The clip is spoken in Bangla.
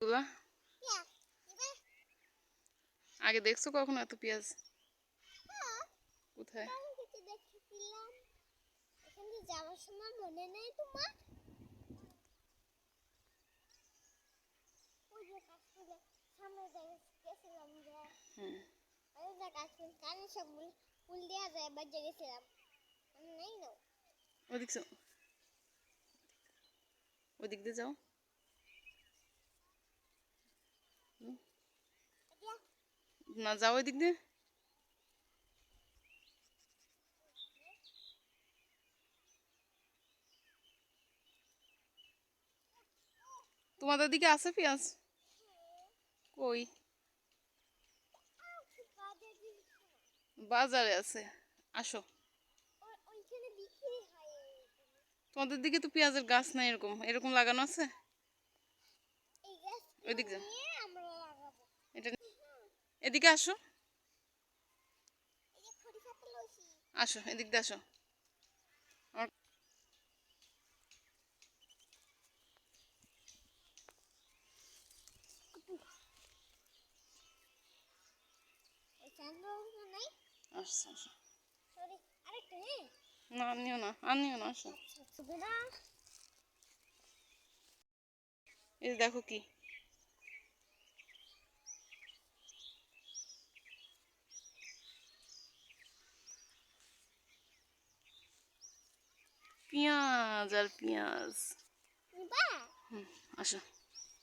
Yeah. এবার? আগে দেখছ কখনো এত পেঁয়াজ? হ্যাঁ। কোথায়? আমি কিছু দেখেছিলাম। এখানে যাওয়ার সময় মনে নেই তোমার? ওই যে গাছগুলো সামনে দেখে- গেছিলাম যে হুম ওই যে গাছগুলো কানে সব ফুল- ফুল দেওয়া যায় এবার যে গেছিলাম মনে নেই না ওদিক যাও ওদিক দিয়ে যাও এটা না যাও ওই দিক দিয়ে। তোমাদের দিকে আছে পেঁয়াজ? কই? বাজার আছে। আসো। তোমাদের দিকে তো পেঁয়াজের গাছ নাই এরকম। এরকম লাগানো আছে? এই গাছ ওইদিক যা এটা এদিকে আসো। আসো এদিক দিয়ে আসো। না আনিও না আনিও না আসো। এই দেখো কি। পেঁয়াজ আর পেঁয়াজ। আসো।